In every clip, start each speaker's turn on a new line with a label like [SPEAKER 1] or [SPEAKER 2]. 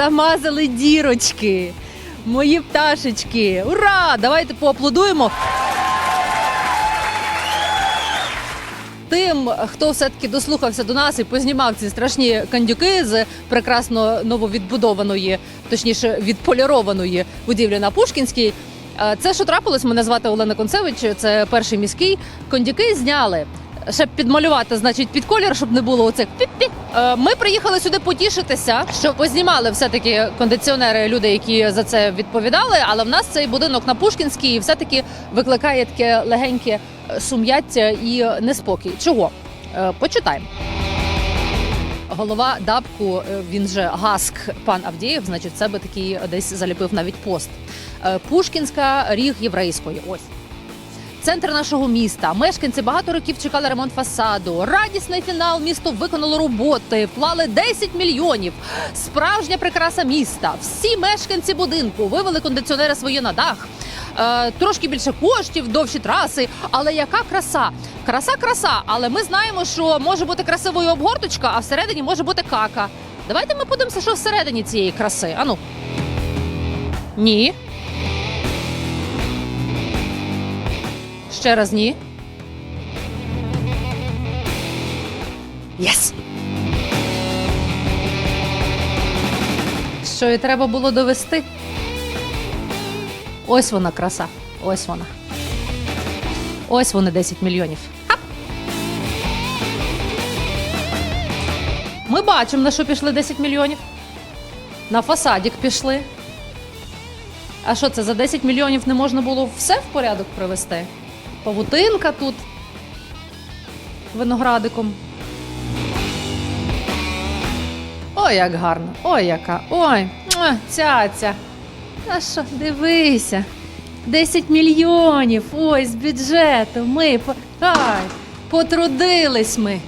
[SPEAKER 1] замазали дірочки. Мої пташечки. Ура! Давайте поаплодуємо. Тим, хто все-таки дослухався до нас і познімав ці страшні кандюки з прекрасно нововідбудованої, точніше відполірованої будівлі на Пушкінській. Е, Це що трапилось? Мене звати Олена Концевич. Це перший міський. Кондюки зняли. Ще підмалювати, значить, під колір, щоб не було оцих пі-пі. Е, Ми приїхали сюди потішитися, що познімали все-таки кондиціонери, люди, які за це відповідали. Але в нас цей будинок на Пушкінській все-таки викликає таке легеньке е, сум'яття і неспокій. Чого? Е, Почитаємо. Голова ДАБКу, він же Гаск пан Авдієв, значить, себе такий десь заліпив навіть пост. Пушкінська ріг єврейської. Ось. Центр нашого міста. Мешканці багато років чекали ремонт фасаду. Радісний фінал. Місто виконало роботи, вклали 10 мільйонів. Справжня прикраса міста. Всі мешканці будинку вивели кондиціонери свої на дах. Е, трошки більше коштів, довші траси. Але яка краса? Краса, краса. Але ми знаємо, що може бути красивою обгорточка, а всередині може бути кака. Давайте ми подивимося, що всередині цієї краси. Ану. Ні. Ще раз ні. Єс! Що і треба було довести. Ось вона краса. Ось вона. Ось вони 10 мільйонів. Хап! Ми бачимо, на що пішли 10 мільйонів. На фасадік пішли. А що це за 10 мільйонів не можна було все в порядок привести? Павутинка тут виноградиком. Ой, як гарно! Ой, яка! Ой, муа, цяця! А що, дивися. 10 мільйонів. Ой, з бюджету. Ми. Ай, потрудились ми.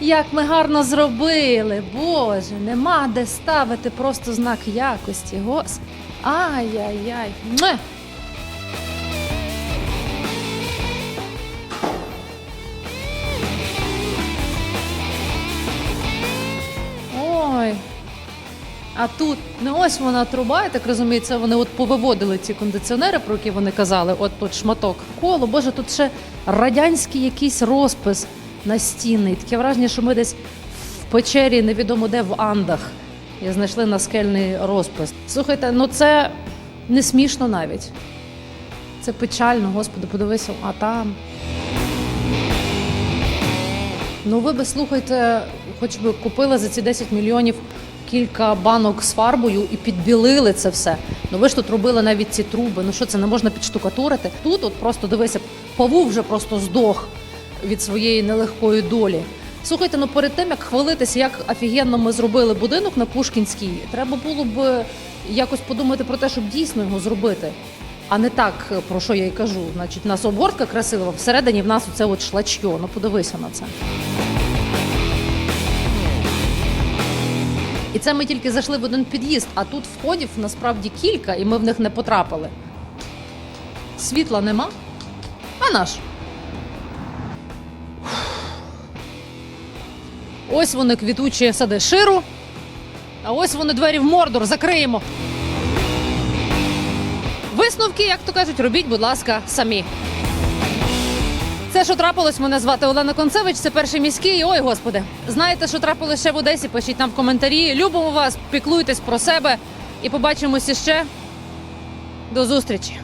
[SPEAKER 1] Як ми гарно зробили. Боже, нема де ставити просто знак якості. Гос. Ай-яй-яй. А тут не ось вона труба, я так розумію, це вони от повиводили ці кондиціонери, про які вони казали. От тут шматок коло. Боже, тут ще радянський якийсь розпис настінний. Таке враження, що ми десь в печері невідомо де в Андах. І знайшли наскельний розпис. Слухайте, ну це не смішно навіть. Це печально, господи, подивися, а там. Ну, ви би слухайте, хоч би купили за ці 10 мільйонів кілька банок з фарбою і підбілили це все. Ну ви ж тут робили навіть ці труби. Ну що це не можна підштукатурити? Тут от просто дивися, павук вже просто здох від своєї нелегкої долі. Слухайте, ну перед тим як хвалитися, як офігенно ми зробили будинок на Пушкінській, треба було б якось подумати про те, щоб дійсно його зробити. А не так, про що я й кажу. Значить, у нас обгортка красива, всередині в нас оце от шлачьо. Ну подивися на це. І це ми тільки зайшли в один під'їзд, а тут входів насправді кілька, і ми в них не потрапили. Світла нема. А наш. Ось вони квітучі сади ширу. А ось вони двері в мордор. Закриємо. Висновки, як то кажуть, робіть, будь ласка, самі. Це що трапилось, мене звати Олена Концевич, це перший міський. Ой, господи. Знаєте, що трапилось ще в Одесі? Пишіть нам в коментарі. Любимо вас, піклуйтесь про себе і побачимося ще. До зустрічі!